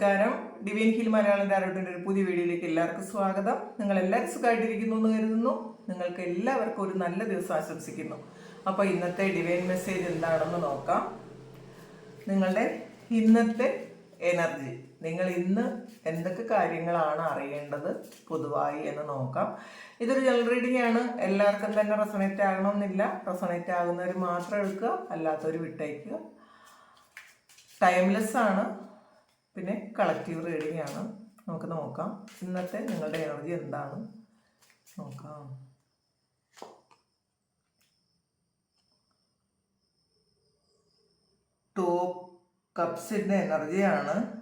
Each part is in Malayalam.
നമസ്കാരം. ഡിവൈൻ ഹിൽ മലയാളം ധാരാട്ടിന്റെ ഒരു പുതിയ വീഡിയോയിലേക്ക് എല്ലാവർക്കും സ്വാഗതം. നിങ്ങൾ എല്ലാവരും സുഖമായിട്ടിരിക്കുന്നു എന്ന് കരുതുന്നു. നിങ്ങൾക്ക് എല്ലാവർക്കും ഒരു നല്ല ദിവസം ആശംസിക്കുന്നു. അപ്പോൾ ഇന്നത്തെ ഡിവൈൻ മെസ്സേജ് എന്താണെന്ന് നോക്കാം. നിങ്ങളുടെ ഇന്നത്തെ എനർജി. നിങ്ങൾ ഇന്ന് എന്തൊക്കെ കാര്യങ്ങളാണ് അറിയേണ്ടത് പൊതുവായി എന്ന് നോക്കാം. ഇതൊരു ജനറൽ റീഡിംഗ് ആണ്. എല്ലാവർക്കും തന്നെ റെസണേറ്റ് ആകണമെന്നില്ല. റെസണേറ്റ് ആകുന്നവർ മാത്രം എടുക്കുക അല്ലാത്തവർ വിട്ടയക്കുക. ടൈംലെസ് ആണ്. പിന്നെ കളക്റ്റീവ് റീഡിംഗ് ആണ്. നമുക്ക് നോക്കാം. ഇന്നത്തെ നിങ്ങളുടെ എനർജി എന്താണ്? നോക്കാം. ടോപ്പ് കപ്സിന്റെ എനർജിയാണ്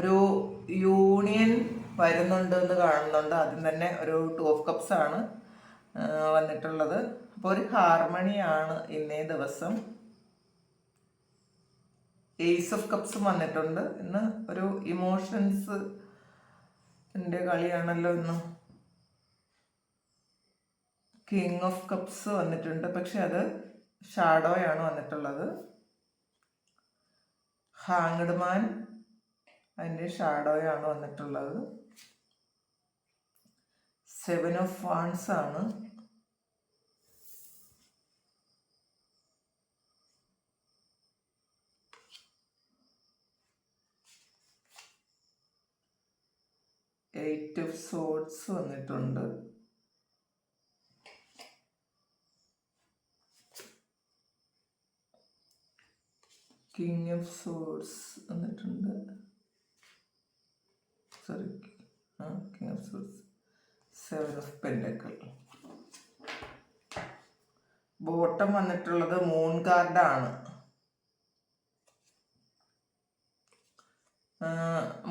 ഒരു യൂണിയൻ വരുന്നുണ്ട് എന്ന് കാണുന്നുണ്ട്. ആദ്യം തന്നെ ഒരു ടു ഓഫ് കപ്സ് ആണ് വന്നിട്ടുള്ളത്. അപ്പോൾ ഒരു ഹാർമണിയാണ് ഇന്നേ ദിവസം. ഏസ് ഓഫ് കപ്സും വന്നിട്ടുണ്ട്. ഇന്ന് ഒരു ഇമോഷൻസ് എന്റെ കളിയാണല്ലോ ഇന്ന്. കിങ് ഓഫ് കപ്സ് വന്നിട്ടുണ്ട്. പക്ഷെ അത് ഷാഡോയാണ് വന്നിട്ടുള്ളത്. ഹാങ്ഡ് മാൻ അതിന്റെ ഷാഡോയാണ് വന്നിട്ടുള്ളത്. സെവൻ ഓഫ് വാൺസ് ആണ്. എയ്റ്റ് ഓഫ് സോഡ്സ് വന്നിട്ടുണ്ട്. കിങ് ഓഫ് സോഡ്സ് വന്നിട്ടുണ്ട്. സോറി ആ king of swords seven of pentacles bottom വന്നിട്ടുള്ളത് മൂൺ കാർഡാണ്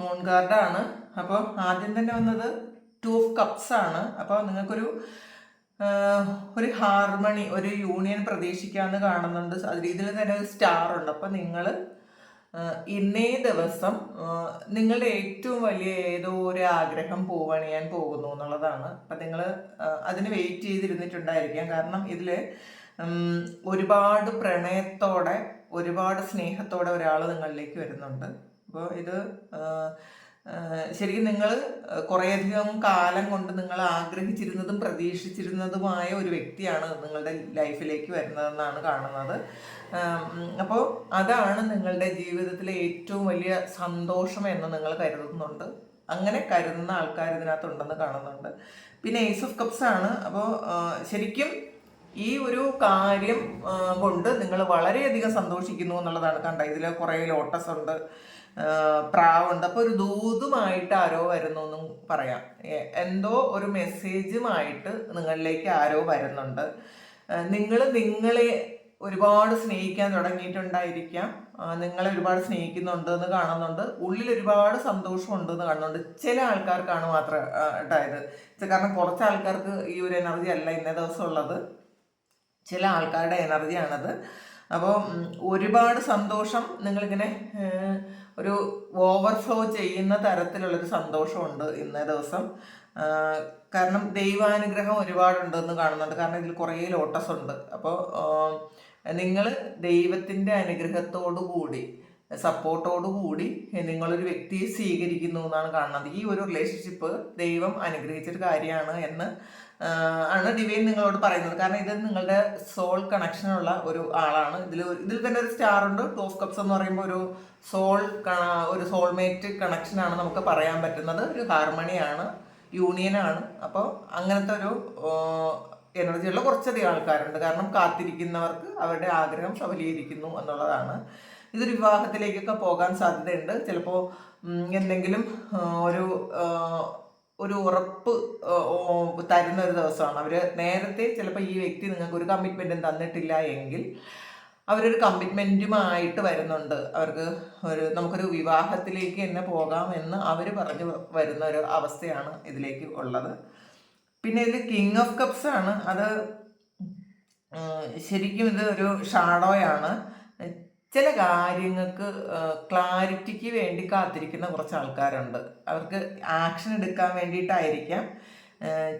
മൂൺ കാർഡാണ് അപ്പോൾ ആദ്യം തന്നെ വന്നത് ടു ഓഫ് കപ്സ് ആണ്. അപ്പോൾ നിങ്ങൾക്കൊരു ഒരു ഹാർമണി ഒരു യൂണിയൻ പ്രതീക്ഷിക്കാമെന്ന് കാണുന്നുണ്ട്. അതിൽ ഇതിൽ തന്നെ ഒരു സ്റ്റാർ ഉണ്ട്. അപ്പോൾ നിങ്ങൾ ഇന്നേ ദിവസം നിങ്ങളുടെ ഏറ്റവും വലിയ ഏതോ ഒരു ആഗ്രഹം പൂവണിയാൻ പോകുന്നു എന്നുള്ളതാണ്. അപ്പം നിങ്ങൾ അതിന് വെയിറ്റ് ചെയ്തിരുന്നിട്ടുണ്ടായിരിക്കാം. കാരണം ഇതിൽ ഒരുപാട് പ്രണയത്തോടെ ഒരുപാട് സ്നേഹത്തോടെ ഒരാൾ നിങ്ങളിലേക്ക് വരുന്നുണ്ട്. അപ്പോൾ ഇത് ശരിക്കും നിങ്ങൾ കുറേയധികം കാലം കൊണ്ട് നിങ്ങൾ ആഗ്രഹിച്ചിരുന്നതും പ്രതീക്ഷിച്ചിരുന്നതുമായ ഒരു വ്യക്തിയാണ് നിങ്ങളുടെ ലൈഫിലേക്ക് വരുന്നതെന്നാണ് കാണുന്നത്. അപ്പോൾ അതാണ് നിങ്ങളുടെ ജീവിതത്തിലെ ഏറ്റവും വലിയ സന്തോഷം എന്ന് നിങ്ങൾ കരുതുന്നുണ്ട്. അങ്ങനെ കരുതുന്ന ആൾക്കാർ ഇതിനകത്തുണ്ടെന്ന് കാണുന്നുണ്ട്. പിന്നെ ഏസ് ഓഫ് കപ്സ് ആണ്. അപ്പോൾ ശരിക്കും ഈ ഒരു കാര്യം കൊണ്ട് നിങ്ങൾ വളരെയധികം സന്തോഷിക്കുന്നു എന്നുള്ളതാണ്. കണ്ട ഇതിൽ കുറേ ലോട്ടസ് ഉണ്ട്. പ്രാവുണ്ട്. അപ്പോൾ ഒരു ദൂതുമായിട്ട് ആരോ വരുന്നു എന്നും പറയാം എന്തോ ഒരു മെസ്സേജുമായിട്ട് നിങ്ങളിലേക്ക് ആരോ വരുന്നുണ്ട്. നിങ്ങൾ നിങ്ങളെ ഒരുപാട് സ്നേഹിക്കാൻ തുടങ്ങിയിട്ടുണ്ടായിരിക്കാം. നിങ്ങളെ ഒരുപാട് സ്നേഹിക്കുന്നുണ്ട് എന്ന് കാണുന്നുണ്ട്. ഉള്ളിൽ ഒരുപാട് സന്തോഷം എന്ന് കാണുന്നുണ്ട്. ചില ആൾക്കാർക്കാണ് മാത്രം ഉണ്ടായത് കാരണം കുറച്ച് ആൾക്കാർക്ക് ഈ ഒരു എനർജി അല്ല ഇന്നേ ദിവസം ഉള്ളത് ചില ആൾക്കാരുടെ എനർജിയാണത്. അപ്പോൾ ഒരുപാട് സന്തോഷം നിങ്ങളിങ്ങനെ ഒരു ഓവർഫ്ലോ ചെയ്യുന്ന തരത്തിലുള്ളൊരു സന്തോഷമുണ്ട് ഇന്നേ ദിവസം. കാരണം ദൈവാനുഗ്രഹം ഒരുപാടുണ്ടെന്ന് കാണുന്നുണ്ട്. കാരണം ഇതിൽ കുറേ ലോട്ടസ് ഉണ്ട്. അപ്പോൾ നിങ്ങൾ ദൈവത്തിന്റെ അനുഗ്രഹത്തോടു കൂടി സപ്പോർട്ടോടു കൂടി നിങ്ങളൊരു വ്യക്തിയെ സ്വീകരിക്കുന്നു എന്നാണ് കാണുന്നത്. ഈ ഒരു റിലേഷൻഷിപ്പ് ദൈവം അനുഗ്രഹിച്ചൊരു കാര്യമാണ് എന്ന് ആണ് ഡിവൈൻ നിങ്ങളോട് പറയുന്നത്. കാരണം ഇത് നിങ്ങളുടെ സോൾ കണക്ഷനുള്ള ഒരു ആളാണ്. ഇതിൽ ഇതിൽ തന്നെ ഒരു സ്റ്റാർ ഉണ്ട്. ടു ഓഫ് കപ്സ് എന്ന് പറയുമ്പോൾ ഒരു സോൾ ഒരു സോൾമേറ്റ് കണക്ഷനാണ് നമുക്ക് പറയാൻ പറ്റുന്നത്. ഒരു ഹാർമണിയാണ് യൂണിയനാണ് അപ്പോൾ അങ്ങനത്തെ ഒരു എനർജിയുള്ള കുറച്ചധികം ആൾക്കാരുണ്ട്. കാരണം കാത്തിരിക്കുന്നവർക്ക് അവരുടെ ആഗ്രഹം സഫലീകരിക്കുന്നു എന്നുള്ളതാണ്. ഇതൊരു വിവാഹത്തിലേക്കൊക്കെ പോകാൻ സാധ്യതയുണ്ട്. ചിലപ്പോൾ എന്തെങ്കിലും ഒരു ഒരു ഉറപ്പ് തരുന്ന ഒരു ദിവസമാണ്. അവർ നേരത്തെ ചിലപ്പോൾ ഈ വ്യക്തി നിങ്ങൾക്ക് ഒരു കമ്മിറ്റ്മെന്റും തന്നിട്ടില്ല എങ്കിൽ അവരൊരു കമ്മിറ്റ്മെന്റുമായിട്ട് വരുന്നുണ്ട്. അവർക്ക് ഒരു നമുക്കൊരു വിവാഹത്തിലേക്ക് തന്നെ പോകാം എന്ന് അവർ പറഞ്ഞു വരുന്ന ഒരു അവസ്ഥയാണ് ഇതിലേക്ക് ഉള്ളത്. പിന്നെ ഇതിൽ കിങ് ഓഫ് കപ്സ് ആണ്. അത് ശരിക്കും ഇത് ഒരു ഷാഡോയാണ് ചില കാര്യങ്ങൾക്ക് ക്ലാരിറ്റിക്ക് വേണ്ടി കാത്തിരിക്കുന്ന കുറച്ച് ആൾക്കാരുണ്ട്. അവർക്ക് ആക്ഷൻ എടുക്കാൻ വേണ്ടിയിട്ടായിരിക്കാം.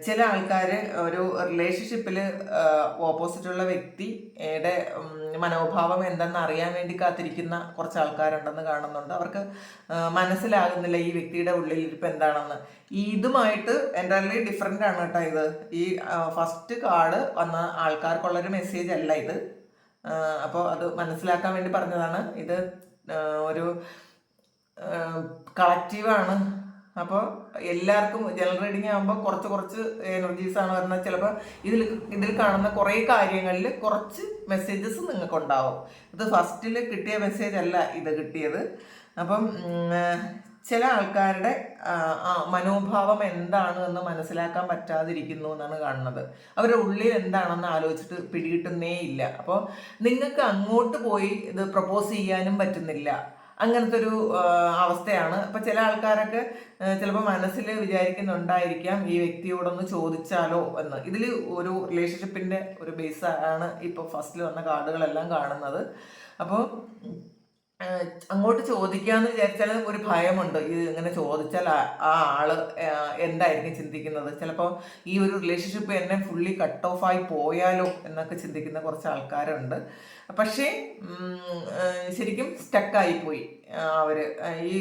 ചില ആൾക്കാർ ഒരു റിലേഷൻഷിപ്പിൽ ഓപ്പോസിറ്റുള്ള വ്യക്തിയുടെ മനോഭാവം എന്തെന്ന് അറിയാൻ വേണ്ടി കാത്തിരിക്കുന്ന കുറച്ച് ആൾക്കാരുണ്ടെന്ന് കാണുന്നുണ്ട്. അവർക്ക് മനസ്സിലാകുന്നില്ല ഈ വ്യക്തിയുടെ ഉള്ളിൽ ഇരിപ്പ് എന്താണെന്ന്. ഇതുമായിട്ട് എന്റർലി ഡിഫറെന്റ് ആണ് കേട്ടോ ഇത്. ഈ ഫസ്റ്റ് കാർഡ് വന്ന ആൾക്കാർക്കുള്ളൊരു മെസ്സേജ് അല്ല ഇത്. അപ്പോൾ അത് മനസ്സിലാക്കാൻ വേണ്ടി പറഞ്ഞതാണ്. ഇത് ഒരു കളക്റ്റീവാണ്. അപ്പോൾ എല്ലാവർക്കും ജനറൽ റീഡിങ് ആകുമ്പോൾ കുറച്ച് കുറച്ച് എനർജീസ് ആണ് വരുന്നത്. ചിലപ്പോൾ ഇതിൽ ഇതിൽ കാണുന്ന കുറേ കാര്യങ്ങളിൽ കുറച്ച് മെസ്സേജസ് നിങ്ങൾക്ക് ഉണ്ടാവും ഇത് ഫസ്റ്റിൽ കിട്ടിയ മെസ്സേജ് അല്ല ഇത് കിട്ടിയത്. അപ്പം ചില ആൾക്കാരുടെ മനോഭാവം എന്താണ് എന്ന് മനസ്സിലാക്കാൻ പറ്റാതിരിക്കുന്നു എന്നാണ് കാണുന്നത്. അവരുടെ ഉള്ളിൽ എന്താണെന്ന് ആലോചിച്ചിട്ട് പിടികിട്ടുന്നേ ഇല്ല. അപ്പോൾ നിങ്ങൾക്ക് അങ്ങോട്ട് പോയി ഇത് പ്രപ്പോസ് ചെയ്യാനും പറ്റുന്നില്ല. അങ്ങനത്തെ ഒരു അവസ്ഥയാണ്. അപ്പം ചില ആൾക്കാരൊക്കെ ചിലപ്പോൾ മനസ്സിൽ വിചാരിക്കുന്നുണ്ടായിരിക്കാം ഈ വ്യക്തിയോടൊന്ന് ചോദിച്ചാലോ എന്ന്. ഇതിൽ ഒരു റിലേഷൻഷിപ്പിന്റെ ഒരു ബേസ് ആണ് ഇപ്പോൾ ഫസ്റ്റിൽ വന്ന കാർഡുകളെല്ലാം കാണുന്നത്. അപ്പോൾ അങ്ങോട്ട് ചോദിക്കാന്ന് വിചാരിച്ചാൽ ഒരു ഭയമുണ്ട്. ഇത് ഇങ്ങനെ ചോദിച്ചാൽ ആ ആൾ എന്തായിരിക്കും ചിന്തിക്കുന്നത്? ചിലപ്പോൾ ഈ ഒരു റിലേഷൻഷിപ്പ് എന്നെ ഫുള്ളി കട്ട് ഓഫ് ആയി പോയാലോ എന്നൊക്കെ ചിന്തിക്കുന്ന കുറച്ച് ആൾക്കാരുണ്ട്. പക്ഷേ ശരിക്കും സ്റ്റക്കായി പോയി. അവർ ഈ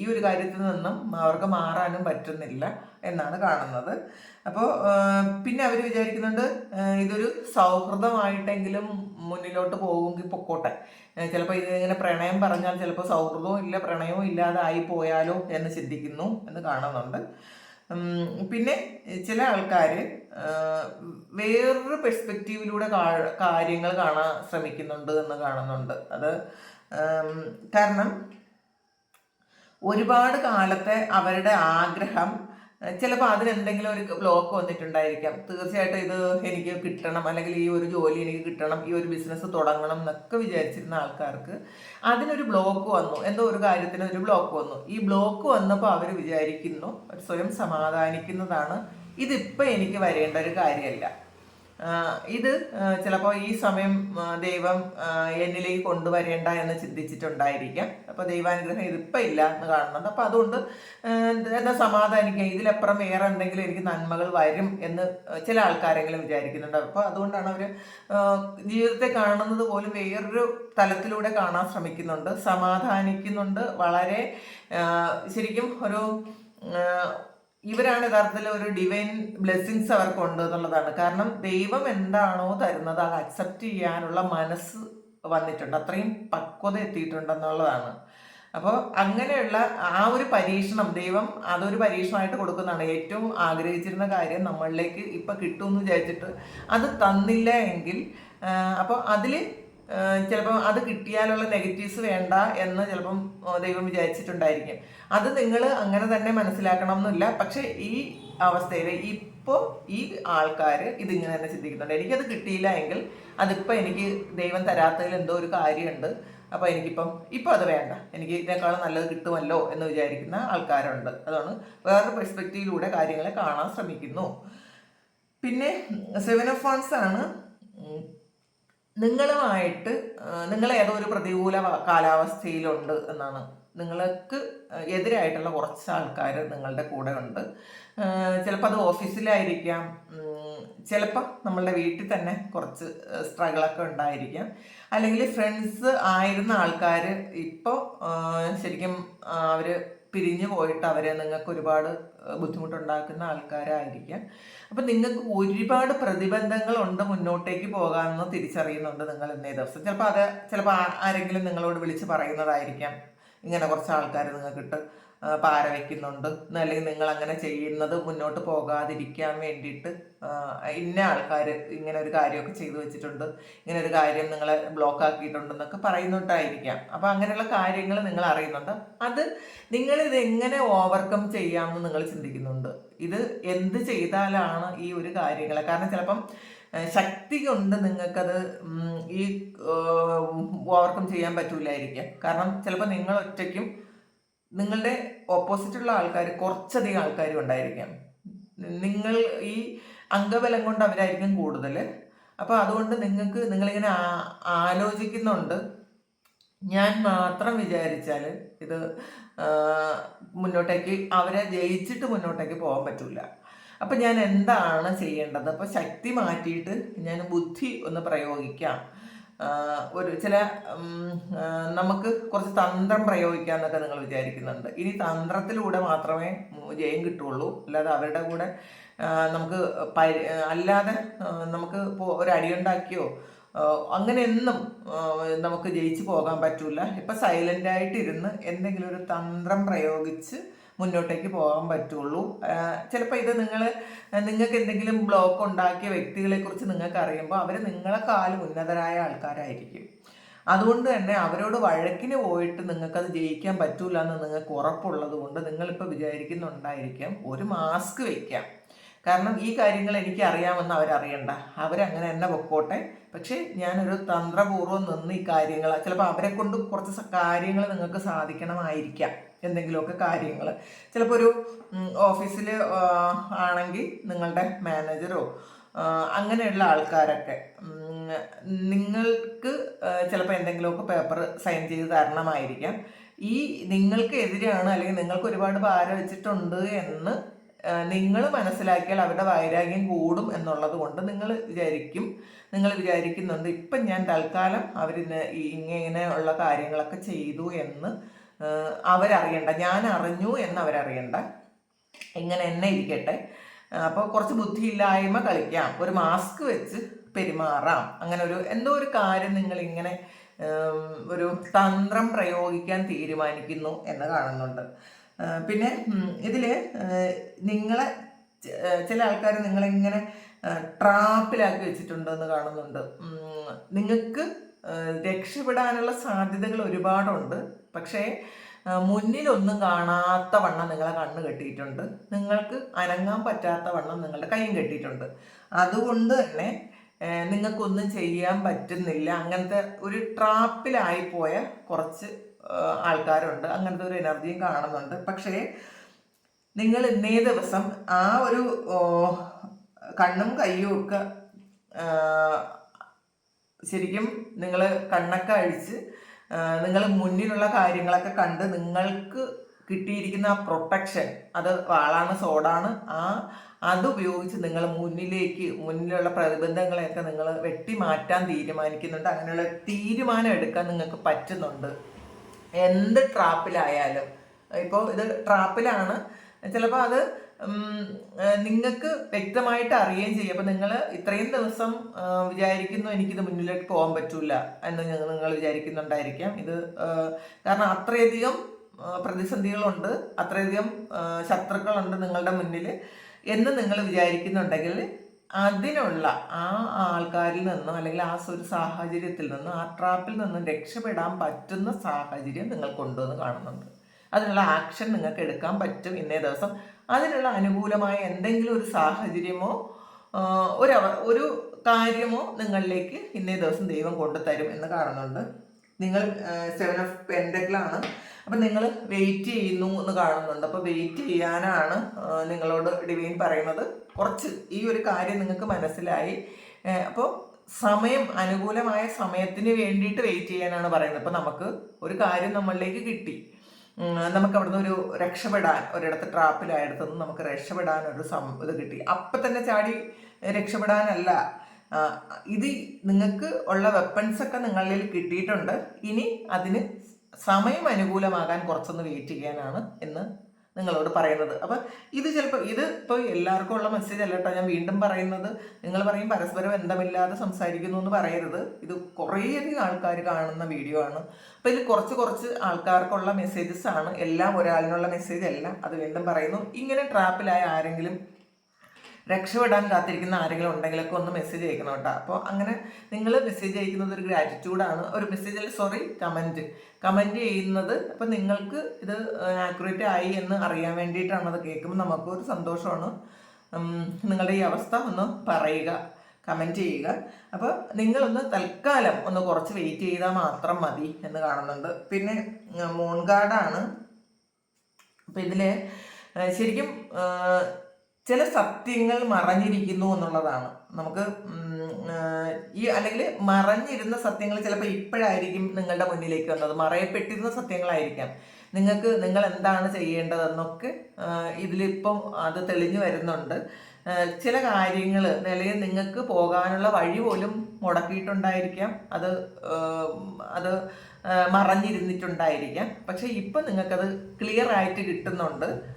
ഈ ഒരു കാര്യത്തിൽ നിന്നും അവർക്ക് മാറാനും പറ്റുന്നില്ല എന്നാണ് കാണുന്നത്. അപ്പോൾ പിന്നെ അവർ വിചാരിക്കുന്നുണ്ട് ഇതൊരു സൗഹൃദമായിട്ടെങ്കിലും മുന്നിലോട്ട് പോകുമെങ്കിൽ പൊക്കോട്ടെ. ചിലപ്പോൾ ഇതിങ്ങനെ പ്രണയം പറഞ്ഞാൽ ചിലപ്പോൾ സൗഹൃദവും ഇല്ല പ്രണയവും ഇല്ലാതെ ആയി പോയാലോ എന്ന് ചിന്തിക്കുന്നു എന്ന് കാണുന്നുണ്ട്. പിന്നെ ചില ആൾക്കാർ വേറൊരു പെർസ്പെക്റ്റീവിലൂടെ കാര്യങ്ങൾ കാണാൻ ശ്രമിക്കുന്നുണ്ട് എന്ന് കാണുന്നുണ്ട്. അത് കാരണം ഒരുപാട് കാലത്തെ അവരുടെ ആഗ്രഹം ചിലപ്പോൾ അതിനെന്തെങ്കിലും ഒരു ബ്ലോക്ക് വന്നിട്ടുണ്ടായിരിക്കാം. തീർച്ചയായിട്ടും ഇത് എനിക്ക് കിട്ടണം അല്ലെങ്കിൽ ഈ ഒരു ജോലി എനിക്ക് കിട്ടണം ഈ ഒരു ബിസിനസ് തുടങ്ങണം എന്നൊക്കെ വിചാരിച്ചിരുന്ന ആൾക്കാർക്ക് അതിനൊരു ബ്ലോക്ക് വന്നു. എന്തോ ഒരു കാര്യത്തിന് ഒരു ബ്ലോക്ക് വന്നു. ഈ ബ്ലോക്ക് വന്നപ്പോൾ അവർ വിചാരിക്കുന്നു സ്വയം സമാധാനിക്കുന്നതാണ്. ഇതിപ്പോൾ എനിക്ക് വരേണ്ട ഒരു കാര്യമല്ല. ഇത് ചിലപ്പോൾ ഈ സമയം ദൈവം എന്നിലേക്ക് കൊണ്ടുവരേണ്ട എന്ന് ചിന്തിച്ചിട്ടുണ്ടായിരിക്കാം. അപ്പോൾ ദൈവാനുഗ്രഹം ഇതിപ്പോൾ ഇല്ല എന്ന് കാണുന്നുണ്ട്. അപ്പോൾ അതുകൊണ്ട് എന്താ സമാധാനിക്കുക? ഇതിലപ്പുറം വേറെ എന്തെങ്കിലും എനിക്ക് നന്മകൾ വരും എന്ന് ചില ആൾക്കാരെങ്കിലും വിചാരിക്കുന്നുണ്ട്. അപ്പോൾ അതുകൊണ്ടാണ് അവർ ജീവിതത്തെ കാണുന്നത് പോലും വേറൊരു തലത്തിലൂടെ കാണാൻ ശ്രമിക്കുന്നുണ്ട്. സമാധാനിക്കുന്നുണ്ട്. വളരെ ശരിക്കും ഒരു ഇവരാണ് യഥാർത്ഥത്തിൽ ഒരു ഡിവൈൻ ബ്ലെസ്സിങ്സ് അവർക്കുണ്ട് എന്നുള്ളതാണ്. കാരണം ദൈവം എന്താണോ തരുന്നത് അത് അക്സെപ്റ്റ് ചെയ്യാനുള്ള മനസ്സ് വന്നിട്ടുണ്ട്. അത്രയും പക്വത എത്തിയിട്ടുണ്ടെന്നുള്ളതാണ് അപ്പോൾ അങ്ങനെയുള്ള ആ ഒരു പരീക്ഷണം ദൈവം അതൊരു പരീക്ഷണമായിട്ട് കൊടുക്കുന്നതാണ്. ഏറ്റവും ആഗ്രഹിച്ചിരുന്ന കാര്യം നമ്മളിലേക്ക് ഇപ്പം കിട്ടുമെന്ന് വിചാരിച്ചിട്ട് അത് തന്നില്ല എങ്കിൽ അപ്പോൾ അതിൽ ചിലപ്പം അത് കിട്ടിയാലുള്ള നെഗറ്റീവ്സ് വേണ്ട എന്ന് ചിലപ്പം ദൈവം വിചാരിച്ചിട്ടുണ്ടായിരിക്കും. അത് നിങ്ങൾ അങ്ങനെ തന്നെ മനസ്സിലാക്കണം എന്നില്ല പക്ഷെ ഈ അവസ്ഥയിൽ ഇപ്പോൾ ഈ ആൾക്കാർ ഇതിങ്ങനെ തന്നെ ചിന്തിക്കുന്നുണ്ട്. എനിക്കത് കിട്ടിയില്ല എങ്കിൽ അതിപ്പോൾ എനിക്ക് ദൈവം തരാത്തതിൽ എന്തോ ഒരു കാര്യമുണ്ട്. അപ്പോൾ എനിക്കിപ്പം ഇപ്പോൾ അത് വേണ്ട. എനിക്ക് ഇതിനേക്കാളും നല്ലത് കിട്ടുമല്ലോ എന്ന് വിചാരിക്കുന്ന ആൾക്കാരുണ്ട്. അതാണ് വേറൊരു പെർസ്പെക്റ്റീവിലൂടെ കാര്യങ്ങളെ കാണാൻ ശ്രമിക്കുന്നു. പിന്നെ സെവൻ ഓഫ് വൺസ് ആണ്. നിങ്ങളുമായിട്ട് നിങ്ങൾ ഏതോ ഒരു പ്രതികൂല കാലാവസ്ഥയിലുണ്ട് എന്നാണ്. നിങ്ങൾക്ക് എതിരായിട്ടുള്ള കുറച്ച് ആൾക്കാർ നിങ്ങളുടെ കൂടെ ഉണ്ട്. ചിലപ്പോൾ അത് ഓഫീസിലായിരിക്കാം. ചിലപ്പോൾ നമ്മളുടെ വീട്ടിൽ തന്നെ കുറച്ച് സ്ട്രഗിളൊക്കെ ഉണ്ടായിരിക്കാം. അല്ലെങ്കിൽ ഫ്രണ്ട്സ് ആയിരുന്ന ആൾക്കാർ ഇപ്പോൾ ശരിക്കും അവർ പിരിഞ്ഞു പോയിട്ട് അവരെ നിങ്ങൾക്ക് ഒരുപാട് ബുദ്ധിമുട്ടുണ്ടാക്കുന്ന ആൾക്കാരായിരിക്കാം. അപ്പം നിങ്ങൾക്ക് ഒരുപാട് പ്രതിബന്ധങ്ങളുണ്ട് മുന്നോട്ടേക്ക് പോകാമെന്ന് തിരിച്ചറിയുന്നുണ്ട് നിങ്ങൾ ഇന്നേ ദിവസം. ചിലപ്പോൾ അത് ചിലപ്പോൾ ആരെങ്കിലും നിങ്ങളോട് വിളിച്ച് പറയുന്നതായിരിക്കാം. ഇങ്ങനെ കുറച്ച് ആൾക്കാർ നിങ്ങൾക്കിട്ട് പാര വയ്ക്കുന്നുണ്ട് അല്ലെങ്കിൽ നിങ്ങൾ അങ്ങനെ ചെയ്യുന്നത് മുന്നോട്ട് പോകാതിരിക്കാൻ വേണ്ടിയിട്ട് ഇന്ന ആൾക്കാർ ഇങ്ങനെ ഒരു കാര്യമൊക്കെ ചെയ്തു വെച്ചിട്ടുണ്ട്. ഇങ്ങനെ ഒരു കാര്യം നിങ്ങളെ ബ്ലോക്ക് ആക്കിയിട്ടുണ്ടെന്നൊക്കെ പറയുന്നുണ്ടായിരിക്കാം. അപ്പോൾ അങ്ങനെയുള്ള കാര്യങ്ങൾ നിങ്ങൾ അറിയുന്നുണ്ട്. അത് നിങ്ങൾ ഇത് എങ്ങനെ ഓവർകം ചെയ്യാമെന്ന് നിങ്ങൾ ചിന്തിക്കുന്നുണ്ട്. ഇത് എന്ത് ചെയ്താലാണ് ഈ ഒരു കാര്യങ്ങൾ കാരണം ചിലപ്പം ശക്തി കൊണ്ട് നിങ്ങൾക്കത് ഈ ഓവർകം ചെയ്യാൻ പറ്റൂലായിരിക്കാം. കാരണം ചിലപ്പോൾ നിങ്ങൾ ഒറ്റയ്ക്കും നിങ്ങളുടെ ഓപ്പോസിറ്റുള്ള ആൾക്കാർ കുറച്ചധികം ആൾക്കാരും ഉണ്ടായിരിക്കാം. നിങ്ങൾ ഈ അംഗബലം കൊണ്ട് അവരായിരിക്കും കൂടുതൽ അപ്പോൾ അതുകൊണ്ട് നിങ്ങൾക്ക് നിങ്ങളിങ്ങനെ ആലോചിക്കുന്നുണ്ട്. ഞാൻ മാത്രം വിചാരിച്ചാൽ ഇത് മുന്നോട്ടേക്ക് അവരെ ജയിച്ചിട്ട് മുന്നോട്ടേക്ക് പോകാൻ പറ്റില്ല അപ്പം ഞാൻ എന്താണ് ചെയ്യേണ്ടത്? അപ്പോൾ ശക്തി മാറ്റിയിട്ട് ഞാൻ ബുദ്ധി ഒന്ന് പ്രയോഗിക്കാം. ഒരു ചില നമുക്ക് കുറച്ച് തന്ത്രം പ്രയോഗിക്കാമെന്നൊക്കെ നിങ്ങൾ വിചാരിക്കുന്നുണ്ട്. ഇനി തന്ത്രത്തിലൂടെ മാത്രമേ ജയം കിട്ടുള്ളൂ. അല്ലാതെ അവരുടെ കൂടെ നമുക്ക് പരി അല്ലാതെ നമുക്ക് ഒരു അടിയുണ്ടാക്കിയോ അങ്ങനെ അങ്ങനെയൊന്നും നമുക്ക് ജയിച്ചു പോകാൻ പറ്റൂല. ഇപ്പം സൈലന്റായിട്ടിരുന്ന് എന്തെങ്കിലും ഒരു തന്ത്രം പ്രയോഗിച്ച് മുന്നോട്ടേക്ക് പോകാൻ പറ്റുള്ളൂ. ചിലപ്പോൾ ഇത് നിങ്ങൾ നിങ്ങൾക്ക് എന്തെങ്കിലും ബ്ലോക്ക് ഉണ്ടാക്കിയ വ്യക്തികളെ കുറിച്ച് നിങ്ങൾക്ക് അറിയുമ്പോൾ അവർ നിങ്ങളെക്കാൾ ഉന്നതരായ ആൾക്കാരായിരിക്കും. അതുകൊണ്ട് തന്നെ അവരോട് വഴക്കിന് പോയിട്ട് നിങ്ങൾക്കത് ജയിക്കാൻ പറ്റൂല എന്ന് നിങ്ങൾക്ക് ഉറപ്പുള്ളത് കൊണ്ട് നിങ്ങളിപ്പോൾ വിചാരിക്കുന്നുണ്ടായിരിക്കാം ഒരു മാസ്ക് വയ്ക്കാം കാരണം ഈ കാര്യങ്ങൾ എനിക്ക് അറിയാമെന്ന് അവരറിയണ്ട. അവരങ്ങനെ തന്നെ പൊക്കോട്ടെ. പക്ഷേ ഞാനൊരു തന്ത്രപൂർവം നിന്ന് ഈ കാര്യങ്ങൾ ചിലപ്പോൾ അവരെ കൊണ്ട് കുറച്ച് കാര്യങ്ങൾ നിങ്ങൾക്ക് സാധിക്കണമായിരിക്കാം. എന്തെങ്കിലുമൊക്കെ കാര്യങ്ങൾ ചിലപ്പോൾ ഒരു ഓഫീസിൽ ആണെങ്കിൽ നിങ്ങളുടെ മാനേജറോ അങ്ങനെയുള്ള ആൾക്കാരൊക്കെ നിങ്ങൾക്ക് ചിലപ്പോൾ എന്തെങ്കിലുമൊക്കെ പേപ്പർ സൈൻ ചെയ്ത് തരണമായിരിക്കാം. ഈ നിങ്ങൾക്ക് എതിരെയാണ് അല്ലെങ്കിൽ നിങ്ങൾക്ക് ഒരുപാട് ഭാരം വെച്ചിട്ടുണ്ട് എന്ന് നിങ്ങൾ മനസ്സിലാക്കിയാൽ അവരുടെ വൈരാഗ്യം കൂടും എന്നുള്ളത് കൊണ്ട് നിങ്ങൾ വിചാരിക്കും. നിങ്ങൾ വിചാരിക്കുന്നുണ്ട് ഇപ്പം ഞാൻ തൽക്കാലം അവരിന്ന് ഇങ്ങനെ ഉള്ള കാര്യങ്ങളൊക്കെ ചെയ്തു എന്ന് അവരറിയണ്ട. ഞാൻ അറിഞ്ഞു എന്ന് അവരറിയണ്ട ഇങ്ങനെ എന്നെ ഇരിക്കട്ടെ. അപ്പോൾ കുറച്ച് ബുദ്ധിയില്ലായ്മ കളിക്കാം. ഒരു മാസ്ക് വെച്ച് പെരുമാറാം. അങ്ങനെ ഒരു എന്തോ ഒരു കാര്യം നിങ്ങൾ ഇങ്ങനെ ഒരു തന്ത്രം പ്രയോഗിക്കാൻ തീരുമാനിക്കുന്നു എന്ന് കാണുന്നുണ്ട്. പിന്നെ ഇതിൽ നിങ്ങളെ ചില ആൾക്കാർ നിങ്ങളിങ്ങനെ ട്രാപ്പിലാക്കി വെച്ചിട്ടുണ്ടെന്ന് കാണുന്നുണ്ട്. നിങ്ങൾക്ക് രക്ഷപ്പെടാനുള്ള സാധ്യതകൾ ഒരുപാടുണ്ട്. പക്ഷേ മുന്നിലൊന്നും കാണാത്ത വണ്ണം നിങ്ങളെ കണ്ണ് കെട്ടിയിട്ടുണ്ട്. നിങ്ങൾക്ക് അനങ്ങാൻ പറ്റാത്ത വണ്ണം നിങ്ങളുടെ കൈയും കെട്ടിയിട്ടുണ്ട്. അതുകൊണ്ട് തന്നെ നിങ്ങൾക്കൊന്നും ചെയ്യാൻ പറ്റുന്നില്ല. അങ്ങനത്തെ ഒരു ട്രാപ്പിലായി പോയ കുറച്ച് ആൾക്കാരുണ്ട്. അങ്ങനത്തെ ഒരു എനർജിയും കാണുന്നുണ്ട്. പക്ഷേ നിങ്ങൾ ഇന്നേ ദിവസം ആ ഒരു കണ്ണും കയ്യും ഒക്കെ ശരിക്കും നിങ്ങൾ കണ്ണൊക്കെ അഴിച്ച് നിങ്ങൾ മുന്നിലുള്ള കാര്യങ്ങളൊക്കെ കണ്ട് നിങ്ങൾക്ക് കിട്ടിയിരിക്കുന്ന ആ പ്രൊട്ടക്ഷൻ അത് വാളാണ് സോഡാണ് ആ അത് ഉപയോഗിച്ച് നിങ്ങൾ മുന്നിലേക്ക് മുന്നിലുള്ള പ്രതിബന്ധങ്ങളെയൊക്കെ നിങ്ങൾ വെട്ടിമാറ്റാൻ തീരുമാനിക്കുന്നുണ്ട്. അങ്ങനെയുള്ള തീരുമാനം എടുക്കാൻ നിങ്ങൾക്ക് പറ്റുന്നുണ്ട്. എന്ത് ട്രാപ്പിലായാലും. ഇപ്പോൾ ഇത് ട്രാപ്പിലാണ്. ചിലപ്പോൾ അത് നിങ്ങൾക്ക് വ്യക്തമായിട്ട് അറിയുകയും ചെയ്യും. അപ്പൊ നിങ്ങൾ ഇത്രയും ദിവസം വിചാരിക്കുന്നു എനിക്കിത് മുന്നിലേക്ക് പോകാൻ പറ്റൂല എന്ന് നിങ്ങൾ വിചാരിക്കുന്നുണ്ടായിരിക്കാം. ഇത് കാരണം അത്രയധികം പ്രതിസന്ധികളുണ്ട് അത്രയധികം ശത്രുക്കളുണ്ട് നിങ്ങളുടെ മുന്നിൽ എന്ന് നിങ്ങൾ വിചാരിക്കുന്നുണ്ടെങ്കിൽ അതിനുള്ള ആ ആൾക്കാരിൽ നിന്നും അല്ലെങ്കിൽ ആ ഒരു സാഹചര്യത്തിൽ നിന്നും ആ ട്രാപ്പിൽ നിന്നും രക്ഷപ്പെടാൻ പറ്റുന്ന സാഹചര്യം നിങ്ങൾ കൊണ്ടുവന്ന് കാണുന്നുണ്ട്. അതിനുള്ള ആക്ഷൻ നിങ്ങൾക്ക് എടുക്കാൻ പറ്റും ഇന്നേ ദിവസം. അതിനുള്ള അനുകൂലമായ എന്തെങ്കിലും ഒരു സാഹചര്യമോ ഒരു ഒരു കാര്യമോ നിങ്ങളിലേക്ക് ഇന്നേ ദിവസം ദൈവം കൊണ്ടുതരും എന്ന് കാണുന്നുണ്ട്. നിങ്ങൾ സെവൻ ഓഫ് പെൻഡക്കിളാണ് അപ്പം നിങ്ങൾ വെയിറ്റ് ചെയ്യുന്നു എന്ന് കാണുന്നുണ്ട്. അപ്പോൾ വെയിറ്റ് ചെയ്യാനാണ് നിങ്ങളോട് ഡിവൈൻ പറയുന്നത്. കുറച്ച് ഈ ഒരു കാര്യം നിങ്ങൾക്ക് മനസ്സിലായി. അപ്പോൾ സമയം അനുകൂലമായ സമയത്തിന് വേണ്ടിയിട്ട് വെയിറ്റ് ചെയ്യാനാണ് പറയുന്നത്. അപ്പോൾ നമുക്ക് ഒരു കാര്യം നമ്മളിലേക്ക് കിട്ടി. നമുക്ക് അവിടുന്ന് ഒരു രക്ഷപ്പെടാൻ ഒരിടത്ത് ട്രാപ്പിലായിടത്തു നിന്ന് നമുക്ക് രക്ഷപ്പെടാൻ ഒരു സം ഇത് കിട്ടി. അപ്പം തന്നെ ചാടി രക്ഷപ്പെടാനല്ല. ഇത് നിങ്ങൾക്ക് ഉള്ള വെപ്പൺസ് ഒക്കെ നിങ്ങളിൽ കിട്ടിയിട്ടുണ്ട്. ഇനി അതിന് സമയം അനുകൂലമാകാൻ കുറച്ചൊന്ന് വെയിറ്റ് ചെയ്യാനാണ് എന്ന് നിങ്ങളോട് പറയുന്നത്. അപ്പം ഇത് ചിലപ്പോൾ ഇത് ഇപ്പോൾ എല്ലാവർക്കും ഉള്ള മെസ്സേജ് അല്ല കേട്ടോ. ഞാൻ വീണ്ടും പറയുന്നത്. നിങ്ങൾ പറയും പരസ്പരം ബന്ധമില്ലാതെ സംസാരിക്കുന്നു എന്ന് പറയരുത്. ഇത് കുറേയധികം ആൾക്കാർ കാണുന്ന വീഡിയോ ആണ്. അപ്പോൾ ഇതിൽ കുറച്ച് കുറച്ച് ആൾക്കാർക്കുള്ള മെസ്സേജസ് ആണ്. എല്ലാം ഒരാളിനുള്ള മെസ്സേജ് അല്ല. അത് വീണ്ടും പറയുന്നു. ഇങ്ങനെ ട്രാപ്പിലായ ആരെങ്കിലും രക്ഷപ്പെടാൻ കാത്തിരിക്കുന്ന ആരെങ്കിലും ഉണ്ടെങ്കിലൊക്കെ ഒന്ന് മെസ്സേജ് അയക്കണം കേട്ടോ. അപ്പോൾ അങ്ങനെ നിങ്ങൾ മെസ്സേജ് അയക്കുന്നത് ഒരു ഗ്രാറ്റിറ്റ്യൂഡാണ് ഒരു മെസ്സേജിൽ സോറി കമന്റ് കമന്റ് ചെയ്യുന്നത് അപ്പം നിങ്ങൾക്ക് ഇത് ആക്യുറേറ്റ് ആയി എന്ന് അറിയാൻ വേണ്ടിയിട്ടാണ് അത് കേൾക്കുമ്പോൾ നമുക്കൊരു സന്തോഷമാണ്. നിങ്ങളുടെ ഈ അവസ്ഥ ഒന്ന് പറയുക കമന്റ് ചെയ്യുക. അപ്പോൾ നിങ്ങളൊന്ന് തൽക്കാലം ഒന്ന് കുറച്ച് വെയിറ്റ് ചെയ്താൽ മാത്രം മതി എന്ന് കാണുന്നുണ്ട്. പിന്നെ മൂൺ ഗാർഡാണ് അപ്പം ഇതിൽ ശരിക്കും ചില സത്യങ്ങൾ മറഞ്ഞിരിക്കുന്നു എന്നുള്ളതാണ്. നമുക്ക് ഈ അല്ലെങ്കിൽ മറഞ്ഞിരുന്ന സത്യങ്ങൾ ചിലപ്പോൾ ഇപ്പോഴായിരിക്കും നിങ്ങളുടെ മുന്നിലേക്ക് വന്നത്. മറയപ്പെട്ടിരുന്ന സത്യങ്ങളായിരിക്കാം. നിങ്ങൾക്ക് നിങ്ങൾ എന്താണ് ചെയ്യേണ്ടതെന്നൊക്കെ ഇതിലിപ്പം അത് തെളിഞ്ഞു വരുന്നുണ്ട്. ചില കാര്യങ്ങൾ നിലയിൽ നിങ്ങൾക്ക് പോകാനുള്ള വഴി പോലും മുടക്കിയിട്ടുണ്ടായിരിക്കാം. അത് അത് മറഞ്ഞിരുന്നിട്ടുണ്ടായിരിക്കാം. പക്ഷെ ഇപ്പം നിങ്ങൾക്കത് ക്ലിയർ ആയിട്ട് കിട്ടുന്നുണ്ട്.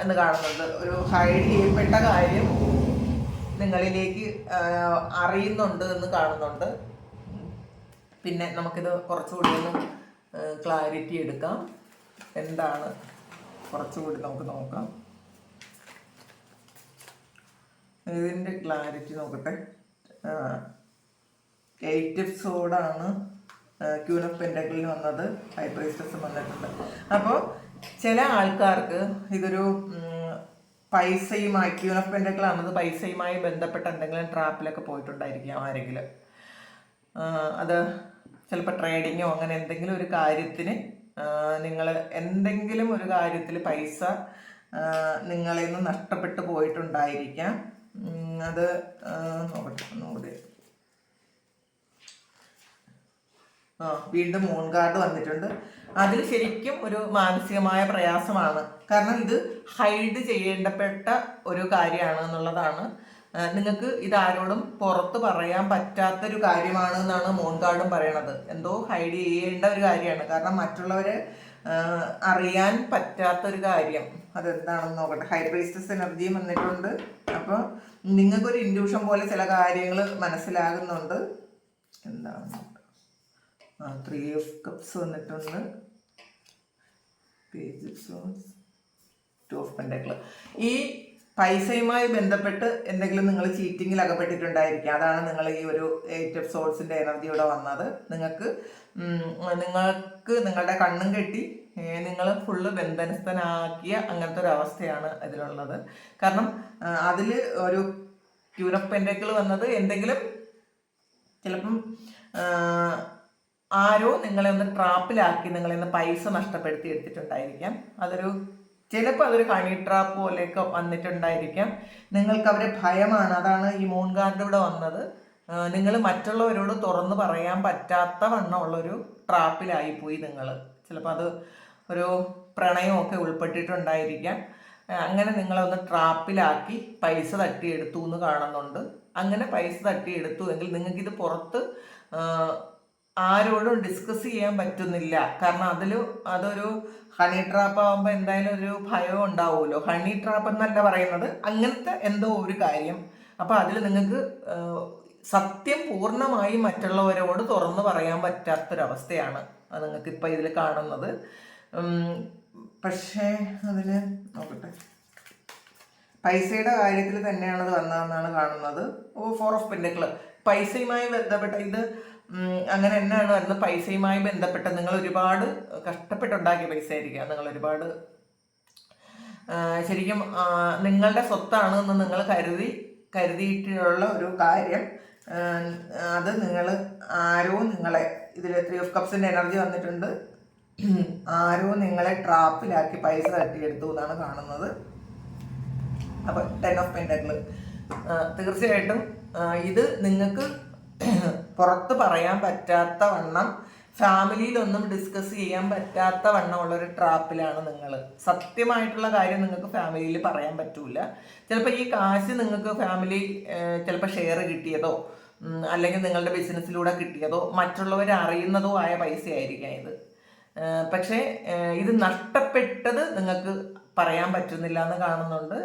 എന്ന് കാണുന്നുണ്ട് ഒരു ഹൈഡ് ചെയ്യപ്പെട്ട കാര്യം നിങ്ങളിലേക്ക് അറിയുന്നുണ്ട് എന്ന് കാണുന്നുണ്ട്. പിന്നെ നമുക്കിത് കുറച്ചുകൂടി ഒന്ന് ക്ലാരിറ്റി എടുക്കാം. എന്താണ്? കുറച്ചുകൂടി നമുക്ക് നോക്കാം. ഇതിന്റെ ക്ലാരിറ്റി നോക്കട്ടെ. എയ്റ്റ് എപ്പിസോഡാണ് ക്യൂൻ ഓഫ് വന്നത്. ഹൈപ്രൈസ്റ്റസ് വന്നിട്ടുണ്ട്. അപ്പോൾ ചില ആൾക്കാർക്ക് ഇതൊരു പൈസയുമായി ക്യൂൻ ഓഫ് പെൻഡക്കൾ ആണെന്ന് പൈസയുമായി ബന്ധപ്പെട്ട എന്തെങ്കിലും ട്രാപ്പിലൊക്കെ പോയിട്ടുണ്ടായിരിക്കാം ആരെങ്കിലും. അത് ചിലപ്പോൾ ട്രേഡിങ്ങോ അങ്ങനെ എന്തെങ്കിലും ഒരു കാര്യത്തിന് നിങ്ങൾ എന്തെങ്കിലും ഒരു കാര്യത്തിൽ പൈസ നിങ്ങളിൽ നിന്ന് നഷ്ടപ്പെട്ടു പോയിട്ടുണ്ടായിരിക്കാം. അത് നോക്കട്ടെ ആ വീണ്ടും മൂൺ കാർഡ് വന്നിട്ടുണ്ട്. അതിൽ ശരിക്കും ഒരു മാനസികമായ പ്രയാസമാണ്. കാരണം ഇത് ഹൈഡ് ചെയ്യേണ്ടപ്പെട്ട ഒരു കാര്യമാണ് എന്നുള്ളതാണ്. നിങ്ങൾക്ക് ഇത് ആരോടും പുറത്ത് പറയാൻ പറ്റാത്തൊരു കാര്യമാണ് എന്നാണ് മൂൺ കാർഡും പറയണത്. എന്തോ ഹൈഡ് ചെയ്യേണ്ട ഒരു കാര്യമാണ്. കാരണം മറ്റുള്ളവരെ അറിയാൻ പറ്റാത്തൊരു കാര്യം. അതെന്താണെന്ന് നോക്കട്ടെ. ഹൈപ്രീസ്റ്റസ് എനർജിയും വന്നിട്ടുണ്ട്. അപ്പോൾ നിങ്ങൾക്കൊരു ഇൻഡ്യൂഷൻ പോലെ ചില കാര്യങ്ങൾ മനസ്സിലാകുന്നുണ്ട്. എന്താണെന്ന് ത്രീ ഓഫ് കപ്സ് വന്നിട്ടുണ്ട്. ഈ പൈസയുമായി ബന്ധപ്പെട്ട് എന്തെങ്കിലും നിങ്ങൾ ചീറ്റിങ്ങിൽ അകപ്പെട്ടിട്ടുണ്ടായിരിക്കാം. അതാണ് നിങ്ങൾ ഈ ഒരു എയ്റ്റ് ഓഫ് സോൾസിന്റെ എനർജിയോടെ വന്നത്. നിങ്ങൾക്ക് നിങ്ങൾക്ക് നിങ്ങളുടെ കണ്ണും കെട്ടി നിങ്ങൾ ഫുള്ള് ബന്ധനസ്ഥനാക്കിയ അങ്ങനത്തെ ഒരു അവസ്ഥയാണ് ഇതിലുള്ളത്. കാരണം അതിൽ ഒരു ഓഫ് പെൻഡക്കിൾ വന്നത് എന്തെങ്കിലും ചിലപ്പം ആരോ നിങ്ങളെ ഒന്ന് ട്രാപ്പിലാക്കി നിങ്ങളെ ഒന്ന് പൈസ നഷ്ടപ്പെടുത്തി എടുത്തിട്ടുണ്ടായിരിക്കാം. അതൊരു ചിലപ്പോൾ അതൊരു കണി ട്രാപ്പ് പോലെയൊക്കെ വന്നിട്ടുണ്ടായിരിക്കാം. നിങ്ങൾക്ക് അവരെ ഭയമാണ്. അതാണ് ഈ മൂൺ കാർഡ് ഇവിടെ വന്നത്. നിങ്ങൾ മറ്റുള്ളവരോട് തുറന്നു പറയാൻ പറ്റാത്ത വണ്ണമുള്ളൊരു ട്രാപ്പിലായി പോയി നിങ്ങൾ ചിലപ്പോൾ അത് ഒരു പ്രണയമൊക്കെ ഉൾപ്പെട്ടിട്ടുണ്ടായിരിക്കാം. അങ്ങനെ നിങ്ങളൊന്ന് ട്രാപ്പിലാക്കി പൈസ തട്ടിയെടുത്തു എന്ന് കാണുന്നുണ്ട്. അങ്ങനെ പൈസ തട്ടിയെടുത്തു എങ്കിൽ നിങ്ങൾക്കിത് പുറത്ത് ആരോടും ഡിസ്കസ് ചെയ്യാൻ പറ്റുന്നില്ല. കാരണം അതിൽ അതൊരു ഹണി ട്രാപ്പ് ആകുമ്പോൾ എന്തായാലും ഒരു ഭയം ഉണ്ടാവുമല്ലോ. ഹണി ട്രാപ്പ് എന്നല്ല പറയുന്നത്. അങ്ങനത്തെ എന്തോ ഒരു കാര്യം. അപ്പോൾ അതിൽ നിങ്ങൾക്ക് സത്യം പൂർണമായി മറ്റുള്ളവരോട് തുറന്നു പറയാൻ പറ്റാത്തൊരവസ്ഥയാണ് നിങ്ങൾക്ക് ഇപ്പം ഇതിൽ കാണുന്നത്. പക്ഷേ അതിൽ നോക്കട്ടെ. പൈസയുടെ കാര്യത്തിൽ തന്നെയാണ് അത് വന്നതെന്നാണ് കാണുന്നത്. ഫോർ ഓഫ് പെൻഡക്കിൾ പൈസയുമായി ബന്ധപ്പെട്ട ഇത് അങ്ങനെ തന്നെയാണ് വരുന്നത്. പൈസയുമായി ബന്ധപ്പെട്ട് നിങ്ങൾ ഒരുപാട് കഷ്ടപ്പെട്ടുണ്ടാക്കിയ പൈസ ആയിരിക്കാം നിങ്ങൾ ഒരുപാട് ശരിക്കും നിങ്ങളുടെ സ്വത്താണ് എന്ന് നിങ്ങൾ കരുതി കരുതിയിട്ടുള്ള ഒരു കാര്യം അത് നിങ്ങൾ ആരോ നിങ്ങളെ ഇതിൽ ത്രീ ഓഫ് കപ്സിന്റെ എനർജി വന്നിട്ടുണ്ട്. ആരോ നിങ്ങളെ ട്രാപ്പിലാക്കി പൈസ തട്ടിയെടുത്തു എന്നാണ് കാണുന്നത്. അപ്പോൾ ടെൻ ഓഫ് പെൻഡക്കിൾ തീർച്ചയായിട്ടും ഇത് നിങ്ങൾക്ക് പുറത്ത് പറയാൻ പറ്റാത്ത വണ്ണം ഫാമിലിയിലൊന്നും ഡിസ്കസ് ചെയ്യാൻ പറ്റാത്ത വണ്ണമുള്ള ഒരു ട്രാപ്പിലാണ് നിങ്ങൾ സത്യമായിട്ടുള്ള കാര്യം നിങ്ങൾക്ക് ഫാമിലിയിൽ പറയാൻ പറ്റൂല. ചിലപ്പോൾ ഈ കാശ് നിങ്ങൾക്ക് ഫാമിലി ചിലപ്പോൾ ഷെയർ കിട്ടിയതോ അല്ലെങ്കിൽ നിങ്ങളുടെ ബിസിനസ്സിലൂടെ കിട്ടിയതോ മറ്റുള്ളവർ അറിയുന്നതോ ആയ പൈസ ആയിരിക്കാം ഇത് പക്ഷേ ഇത് നഷ്ടപ്പെട്ടത് നിങ്ങൾക്ക് പറയാൻ പറ്റുന്നില്ല എന്ന് കാണുന്നുണ്ട്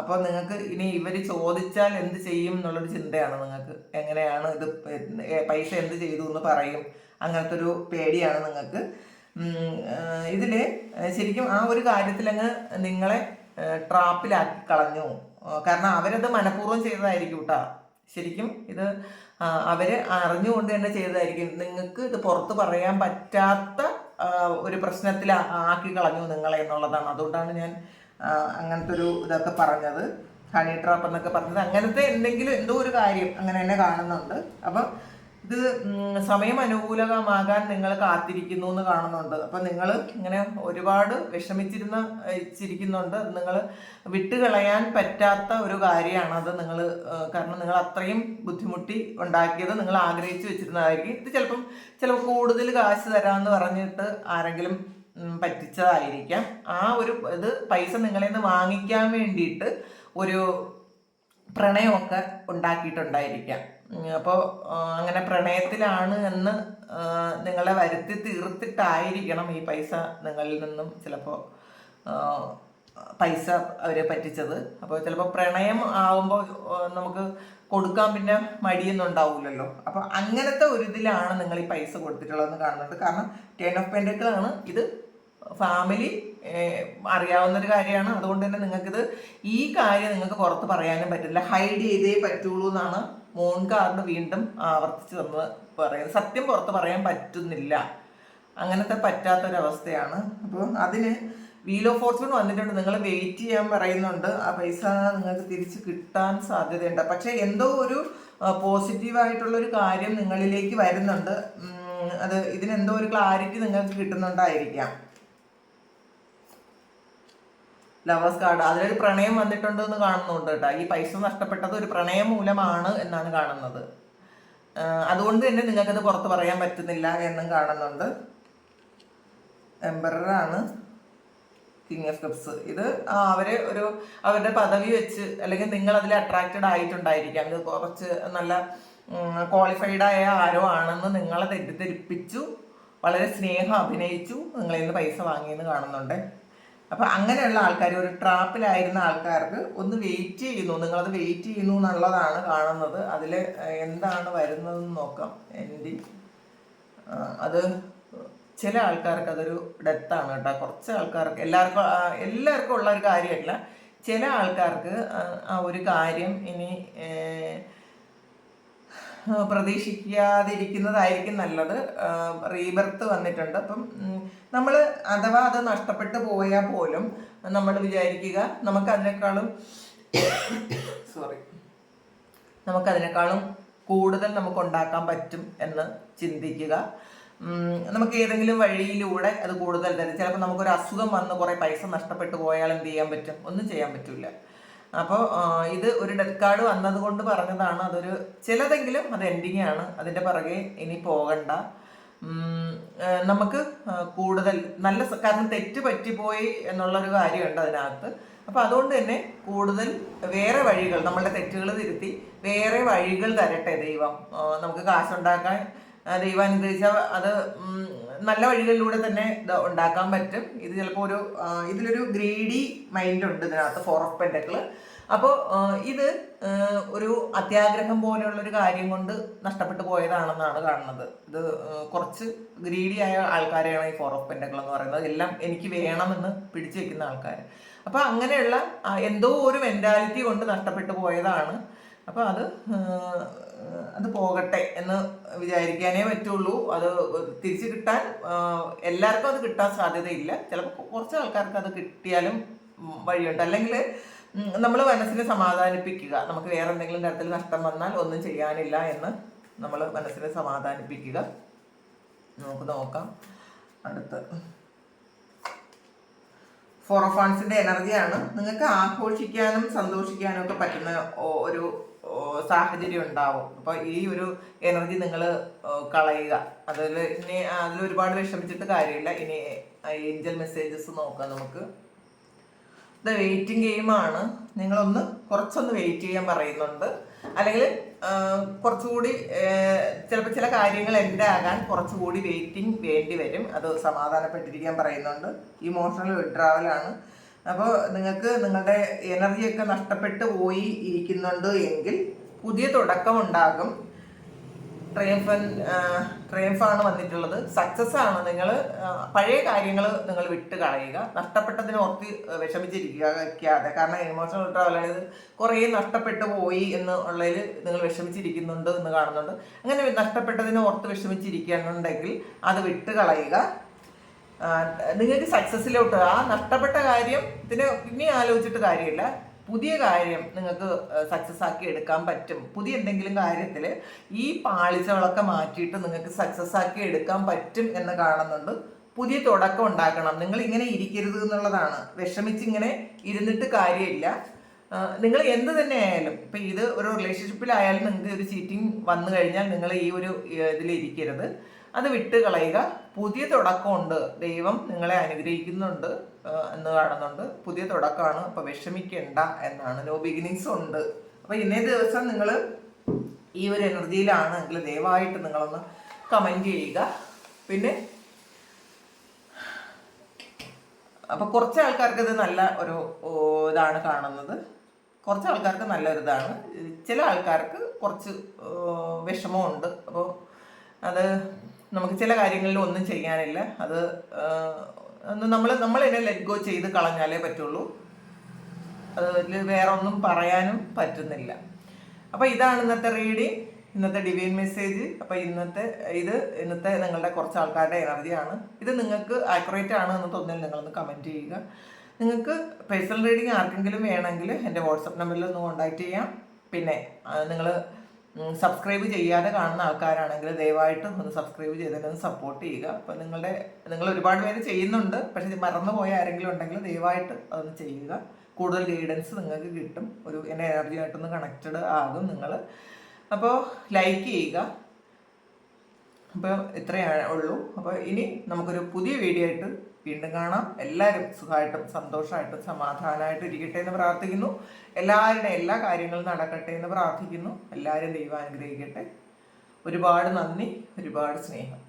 അപ്പോൾ നിങ്ങൾക്ക് ഇനി ഇവർ ചോദിച്ചാൽ എന്ത് ചെയ്യും എന്നുള്ളൊരു ചിന്തയാണ് നിങ്ങൾക്ക്. എങ്ങനെയാണ് ഇത് പൈസ എന്ത് ചെയ്തു എന്ന് പറയും. അങ്ങനത്തെ ഒരു പേടിയാണ് നിങ്ങൾക്ക്. ഇതിൽ ശരിക്കും ആ ഒരു കാര്യത്തിൽ അങ്ങ് നിങ്ങളെ ട്രാപ്പിലാക്കി കളഞ്ഞു. കാരണം അവരത് മനഃപൂർവം ചെയ്തതായിരിക്കും കേട്ടോ ശരിക്കും ഇത് അവരെ അറിഞ്ഞുകൊണ്ട് തന്നെ ചെയ്തതായിരിക്കും. നിങ്ങൾക്ക് ഇത് പുറത്ത് പറയാൻ പറ്റാത്ത ഒരു പ്രശ്നത്തിൽ ആക്കി കളഞ്ഞു നിങ്ങളെ എന്നുള്ളതാണ്. അതുകൊണ്ടാണ് ഞാൻ അങ്ങനത്തെ ഒരു ഇതൊക്കെ പറഞ്ഞത്. ഹണി ട്രാപ്പ് എന്നൊക്കെ പറഞ്ഞത്. അങ്ങനത്തെ എന്തെങ്കിലും എന്തോ ഒരു കാര്യം അങ്ങനെ തന്നെ കാണുന്നുണ്ട്. അപ്പം ഇത് സമയം അനുകൂലമാകാൻ നിങ്ങൾ കാത്തിരിക്കുന്നു എന്ന് കാണുന്നുണ്ട്. അപ്പം നിങ്ങൾ ഇങ്ങനെ ഒരുപാട് വിഷമിച്ചിരുന്ന ചിരിക്കുന്നുണ്ട് നിങ്ങൾ വിട്ടുകളയാൻ പറ്റാത്ത ഒരു കാര്യമാണ് അത് നിങ്ങൾ കാരണം നിങ്ങൾ അത്രയും ബുദ്ധിമുട്ടി ഉണ്ടാക്കിയത് നിങ്ങൾ ആഗ്രഹിച്ചു വെച്ചിരുന്നതായിരിക്കും. ഇത് ചിലപ്പം ചിലപ്പോൾ കൂടുതൽ കാശ് തരാമെന്ന് പറഞ്ഞിട്ട് ആരെങ്കിലും പറ്റിച്ചതായിരിക്കാം. ആ ഒരു ഇത് പൈസ നിങ്ങളിൽ നിന്ന് വാങ്ങിക്കാൻ വേണ്ടിയിട്ട് ഒരു പ്രണയമൊക്കെ ഉണ്ടാക്കിയിട്ടുണ്ടായിരിക്കാം. അപ്പോൾ അങ്ങനെ പ്രണയത്തിലാണ് എന്ന് നിങ്ങളെ വരുത്തി തീർത്തിട്ടായിരിക്കണം ഈ പൈസ നിങ്ങളിൽ നിന്നും ചിലപ്പോൾ പൈസ അവരെ പറ്റിച്ചത്. അപ്പോൾ ചിലപ്പോൾ പ്രണയം ആവുമ്പോൾ നമുക്ക് കൊടുക്കാൻ പിന്നെ മടിയൊന്നും ഉണ്ടാവില്ലല്ലോ അപ്പോൾ അങ്ങനത്തെ ഒരു ഇതിലാണ് നിങ്ങൾ ഈ പൈസ കൊടുത്തിട്ടുള്ളതെന്ന് കാണുന്നത് കാരണം ടെൻ ഓഫ് പെൻഡക്കിളാണ് ഇത് ഫാമിലി അറിയാവുന്ന ഒരു കാര്യമാണ്. അതുകൊണ്ട് തന്നെ നിങ്ങൾക്കിത് ഈ കാര്യം നിങ്ങൾക്ക് പുറത്ത് പറയാനും പറ്റില്ല. ഹൈഡ് ചെയ്തേ പറ്റുള്ളൂ എന്നാണ് മൂൺ കാർഡ് വീണ്ടും ആവർത്തിച്ച് തന്നത് പറയുന്നത്. സത്യം പുറത്ത് പറയാൻ പറ്റുന്നില്ല. അങ്ങനത്തെ പറ്റാത്തൊരവസ്ഥയാണ്. അപ്പോൾ അതിന് വീൽ ഓഫ് ഫോർച്യൂൺ വന്നിട്ടുണ്ട്. നിങ്ങൾ വെയിറ്റ് ചെയ്യാൻ പറയുന്നുണ്ട്. ആ പൈസ നിങ്ങൾക്ക് തിരിച്ച് കിട്ടാൻ സാധ്യതയുണ്ട്. പക്ഷേ എന്തോ ഒരു പോസിറ്റീവായിട്ടുള്ളൊരു കാര്യം നിങ്ങളിലേക്ക് വരുന്നുണ്ട്. അത് ഇതിനെന്തോ ഒരു ക്ലാരിറ്റി നിങ്ങൾക്ക് കിട്ടുന്നുണ്ടായിരിക്കാം. ലവേഴ്സ് കാർഡ് അതിലൊരു പ്രണയം വന്നിട്ടുണ്ട് എന്ന് കാണുന്നുണ്ട് കേട്ടോ. ഈ പൈസ നഷ്ടപ്പെട്ടത് ഒരു പ്രണയം മൂലമാണ് എന്നാണ് കാണുന്നത്. അതുകൊണ്ട് തന്നെ നിങ്ങൾക്കത് പുറത്ത് പറയാൻ പറ്റുന്നില്ല എന്നും കാണുന്നുണ്ട്. എംബറാണ് കിങ് ഓഫ് കപ്സ് ഇത് അവർ ഒരു അവരുടെ പദവി വെച്ച് അല്ലെങ്കിൽ നിങ്ങൾ അതിൽ അട്രാക്റ്റഡ് ആയിട്ടുണ്ടായിരിക്കാം. ഇത് കുറച്ച് നല്ല ക്വാളിഫൈഡ് ആയ ആരോ ആണെന്ന് നിങ്ങളെ തെറ്റിദ്ധരിപ്പിച്ചു. വളരെ സ്നേഹം അഭിനയിച്ചു. നിങ്ങളിൽ നിന്ന് പൈസ വാങ്ങിയെന്ന് കാണുന്നുണ്ട്. അപ്പൊ അങ്ങനെയുള്ള ആൾക്കാർ ഒരു ട്രാപ്പിലായിരുന്ന ആൾക്കാർക്ക് ഒന്ന് വെയിറ്റ് ചെയ്യുന്നു. നിങ്ങളത് വെയിറ്റ് ചെയ്യുന്നു എന്നുള്ളതാണ് കാണുന്നത്. അതിൽ എന്താണ് വരുന്നതെന്ന് നോക്കാം. എന്റെ അത് ചില ആൾക്കാർക്ക് അതൊരു ഡെത്താണ് കേട്ടോ. കുറച്ച് ആൾക്കാർക്ക് എല്ലാവർക്കും എല്ലാവർക്കും ഉള്ള ഒരു കാര്യമല്ല. ചില ആൾക്കാർക്ക് ആ, ഒരു കാര്യം ഇനി പ്രതീക്ഷിക്കാതിരിക്കുന്നതായിരിക്കും നല്ലത്. റീബർത്ത് വന്നിട്ടുണ്ട്. അപ്പം നമ്മൾ അഥവാ അത് നഷ്ടപ്പെട്ടു പോയാൽ പോലും നമ്മൾ വിചാരിക്കുക നമുക്ക് അതിനേക്കാളും സോറി നമുക്കതിനേക്കാളും കൂടുതൽ നമുക്ക് ഉണ്ടാക്കാൻ പറ്റും എന്ന് ചിന്തിക്കുക. നമുക്ക് ഏതെങ്കിലും വഴിയിലൂടെ അത് കൂടുതൽ തരും. ചിലപ്പോൾ നമുക്കൊരു അസുഖം വന്ന് കുറേ പൈസ നഷ്ടപ്പെട്ടു പോയാൽ എന്ത് ചെയ്യാൻ പറ്റും? ഒന്നും ചെയ്യാൻ പറ്റില്ല അപ്പോൾ ഇത് ഒരു ഡെത്ത് കാർഡ് വന്നത് കൊണ്ട് പറഞ്ഞതാണ്. അതൊരു ചിലതെങ്കിലും അത് എൻഡിങ് ആണ്. അതിന്റെ പുറകെ ഇനി പോകണ്ട. നമുക്ക് കൂടുതൽ നല്ല കാരണം തെറ്റ് പറ്റിപ്പോയി എന്നുള്ളൊരു കാര്യമുണ്ട് അതിനകത്ത്. അപ്പോൾ അതുകൊണ്ട് തന്നെ കൂടുതൽ വേറെ വഴികൾ നമ്മളുടെ തെറ്റുകൾ തിരുത്തി വേറെ വഴികൾ തരട്ടെ ദൈവം. നമുക്ക് കാശുണ്ടാക്കാൻ ആ, ദൈവം അനുഗ്രഹിച്ചാൽ അത് നല്ല വഴികളിലൂടെ തന്നെ ഉണ്ടാക്കാൻ പറ്റും. ഇത് ചിലപ്പോൾ ഒരു ഇതിലൊരു ഗ്രീഡി മൈൻഡ് ഉണ്ട് ഇതിനകത്ത് ഫോർ ഓഫ് പെൻഡക്കിൾ അപ്പോൾ ഇത് ഒരു അത്യാഗ്രഹം പോലെയുള്ള ഒരു കാര്യം കൊണ്ട് നഷ്ടപ്പെട്ടു പോയതാണെന്നാണ് കാണുന്നത്. ഇത് കുറച്ച് ഗ്രീഡി ആയ ആൾക്കാരെയാണ് ഈ ഫോർ ഓഫ് പെൻഡക്കിൾ എന്ന് പറയുന്നത്. എല്ലാം എനിക്ക് വേണമെന്ന് പിടിച്ചു വെക്കുന്ന ആൾക്കാർ. അപ്പോൾ അങ്ങനെയുള്ള എന്തോ ഒരു മെന്റാലിറ്റി കൊണ്ട് നഷ്ടപ്പെട്ടു പോയതാണ്. അപ്പോൾ അത് അത് പോകട്ടെ എന്ന് വിചാരിക്കാനേ പറ്റുള്ളൂ. അത് തിരിച്ചു കിട്ടാൻ എല്ലാവർക്കും അത് കിട്ടാൻ സാധ്യതയില്ല. ചിലപ്പോൾ കുറച്ച് ആൾക്കാർക്ക് അത് കിട്ടിയാലും വഴിയുണ്ട്. അല്ലെങ്കിൽ നമ്മൾ മനസ്സിനെ സമാധാനിപ്പിക്കുക. നമുക്ക് വേറെ എന്തെങ്കിലും തരത്തിൽ നഷ്ടം വന്നാൽ ഒന്നും ചെയ്യാനില്ല എന്ന് നമ്മൾ മനസ്സിനെ സമാധാനിപ്പിക്കുക. നമുക്ക് നോക്കാം. അടുത്ത്. ഫോറോഫാൺസിന്റെ എനർജിയാണ് നിങ്ങൾക്ക് ആഘോഷിക്കാനും സന്തോഷിക്കാനും ഒക്കെ പറ്റുന്ന ഒരു സാഹചര്യം ഉണ്ടാവും അപ്പോൾ ഈ ഒരു എനർജി നിങ്ങൾ കളയുക. അതിൽ ഇനി അതിൽ ഒരുപാട് വിഷമിച്ചിട്ട് കാര്യമില്ല. ഇനി ഏഞ്ചൽ മെസ്സേജസ് നോക്കാം നമുക്ക്. ഇത് വെയിറ്റിംഗ് ഗെയിമാണ് നിങ്ങളൊന്ന് കുറച്ചൊന്ന് വെയിറ്റ് ചെയ്യാൻ പറയുന്നുണ്ട്. അല്ലെങ്കിൽ കുറച്ചുകൂടി ചിലപ്പോൾ ചില കാര്യങ്ങൾ എന്റെ ആകാൻ കുറച്ചുകൂടി വെയിറ്റിംഗ് വേണ്ടി വരും. അത് സമാധാനപ്പെട്ടിരിക്കാൻ പറയുന്നുണ്ട്. ഇമോഷണൽ വിഡ്രാവലാണ് അപ്പോൾ നിങ്ങൾക്ക് നിങ്ങളുടെ എനർജിയൊക്കെ നഷ്ടപ്പെട്ടു പോയി ഇരിക്കുന്നുണ്ട് എങ്കിൽ പുതിയ തുടക്കം ഉണ്ടാകും ട്രയംഫൻ ട്രയംഫാണ് വന്നിട്ടുള്ളത്. സക്സസ് ആണ്. നിങ്ങൾ പഴയ കാര്യങ്ങൾ നിങ്ങൾ വിട്ട് കളയുക. നഷ്ടപ്പെട്ടതിന് ഓർത്ത് വിഷമിച്ചിരിക്കാതെ കാരണം ഇമോഷണൽ ട്രാവൽ അതായത് കുറേ നഷ്ടപ്പെട്ടു പോയി എന്ന് ഉള്ളതിൽ നിങ്ങൾ വിഷമിച്ചിരിക്കുന്നുണ്ട് എന്ന് കാണുന്നുണ്ട്. അങ്ങനെ നഷ്ടപ്പെട്ടതിന് ഓർത്ത് വിഷമിച്ചിരിക്കുന്നുണ്ടെങ്കിൽ അത് വിട്ട് കളയുക. നിങ്ങൾക്ക് സക്സസ്സിലോട്ട് ആ നഷ്ടപ്പെട്ട കാര്യം ഇതിന് ഇനി ആലോചിച്ചിട്ട് കാര്യമില്ല. പുതിയ കാര്യം നിങ്ങൾക്ക് സക്സസ് ആക്കി എടുക്കാൻ പറ്റും. പുതിയ എന്തെങ്കിലും കാര്യത്തിൽ ഈ പാളിച്ചകളൊക്കെ മാറ്റിയിട്ട് നിങ്ങൾക്ക് സക്സസ് ആക്കി എടുക്കാൻ പറ്റും എന്ന് കാണുന്നുണ്ട്. പുതിയ തുടക്കം ഉണ്ടാക്കണം. നിങ്ങൾ ഇങ്ങനെ ഇരിക്കരുത് എന്നുള്ളതാണ്. വിഷമിച്ചിങ്ങനെ ഇരുന്നിട്ട് കാര്യമില്ല. നിങ്ങൾ എന്ത് തന്നെ ആയാലും ഇപ്പം ഇത് ഒരു റിലേഷൻഷിപ്പിലായാലും നിങ്ങൾക്ക് ഒരു ചീറ്റിംഗ് വന്നു കഴിഞ്ഞാൽ നിങ്ങൾ ഈ ഒരു ഇതിൽ ഇരിക്കരുത് അത് വിട്ട് കളയുക. പുതിയ തുടക്കമുണ്ട്. ദൈവം നിങ്ങളെ അനുഗ്രഹിക്കുന്നുണ്ട് എന്ന് കാണുന്നുണ്ട്. പുതിയ തുടക്കമാണ്. അപ്പോൾ വിഷമിക്കേണ്ട എന്നാണ്. നോ ബിഗിനിങ്സ് ഉണ്ട്. അപ്പോൾ ഇന്നേ ദിവസം നിങ്ങൾ ഈ ഒരു എനർജിയിലാണ് എങ്കിൽ ദയവായിട്ട് നിങ്ങളൊന്ന് കമന്റ് ചെയ്യുക. പിന്നെ അപ്പോൾ കുറച്ച് ആൾക്കാർക്ക് ഇത് നല്ല ഒരു ഇതാണ് കാണുന്നത്. കുറച്ച് ആൾക്കാർക്ക് നല്ലൊരിതാണ് ചില ആൾക്കാർക്ക് കുറച്ച് വിഷമമുണ്ട്. അപ്പോൾ അത് നമുക്ക് ചില കാര്യങ്ങളിൽ ഒന്നും ചെയ്യാനില്ല. അത് നമ്മൾ നമ്മൾ ഇതിനെ ലെറ്റ് ഗോ ചെയ്ത് കളഞ്ഞാലേ പറ്റുള്ളൂ. അതിൽ വേറെ ഒന്നും പറയാനും പറ്റുന്നില്ല. അപ്പോൾ ഇതാണ് ഇന്നത്തെ റീഡിങ് ഇന്നത്തെ ഡിവൈൻ മെസ്സേജ് അപ്പോൾ ഇന്നത്തെ ഇത് ഇന്നത്തെ നിങ്ങളുടെ കുറച്ച് ആൾക്കാരുടെ എനർജിയാണ് ഇത് നിങ്ങൾക്ക് ആക്യുറേറ്റ് ആണ് എന്ന് തോന്നിയാൽ നിങ്ങളൊന്ന് കമന്റ് ചെയ്യുക. നിങ്ങൾക്ക് പേഴ്സണൽ റീഡിങ് ആർക്കെങ്കിലും വേണമെങ്കിൽ എന്റെ വാട്സപ്പ് നമ്പറിൽ ഒന്ന് കോൺടാക്റ്റ് ചെയ്യാം. പിന്നെ നിങ്ങൾ സബ്സ്ക്രൈബ് ചെയ്യാതെ കാണുന്ന ആൾക്കാരാണെങ്കിൽ ദയവായിട്ട് ഒന്ന് സബ്സ്ക്രൈബ് ചെയ്തതിനൊന്ന് സപ്പോർട്ട് ചെയ്യുക. അപ്പോൾ നിങ്ങളുടെ നിങ്ങൾ ഒരുപാട് പേര് ചെയ്യുന്നുണ്ട്. പക്ഷേ മറന്നുപോയ ആരെങ്കിലും ഉണ്ടെങ്കിൽ ദയവായിട്ട് അതൊന്ന് ചെയ്യുക. കൂടുതൽ ഗൈഡൻസ് നിങ്ങൾക്ക് കിട്ടും. ഒരു എന്റെ എനർജിയായിട്ടൊന്ന് കണക്റ്റഡ് ആകും നിങ്ങൾ അപ്പോൾ ലൈക്ക് ചെയ്യുക. അപ്പോൾ ഇത്രയാണ് ഉള്ളൂ. അപ്പോൾ ഇനി നമുക്കൊരു പുതിയ വീഡിയോ ആയിട്ട് വീണ്ടും കാണാം. എല്ലാവരും സുഖമായിട്ടും സന്തോഷമായിട്ടും സമാധാനമായിട്ടും ഇരിക്കട്ടെ എന്ന് പ്രാർത്ഥിക്കുന്നു. എല്ലാവരുടെ എല്ലാ കാര്യങ്ങളും നടക്കട്ടെ എന്ന് പ്രാർത്ഥിക്കുന്നു. എല്ലാവരും ദൈവം അനുഗ്രഹിക്കട്ടെ. ഒരുപാട് നന്ദി ഒരുപാട് സ്നേഹം.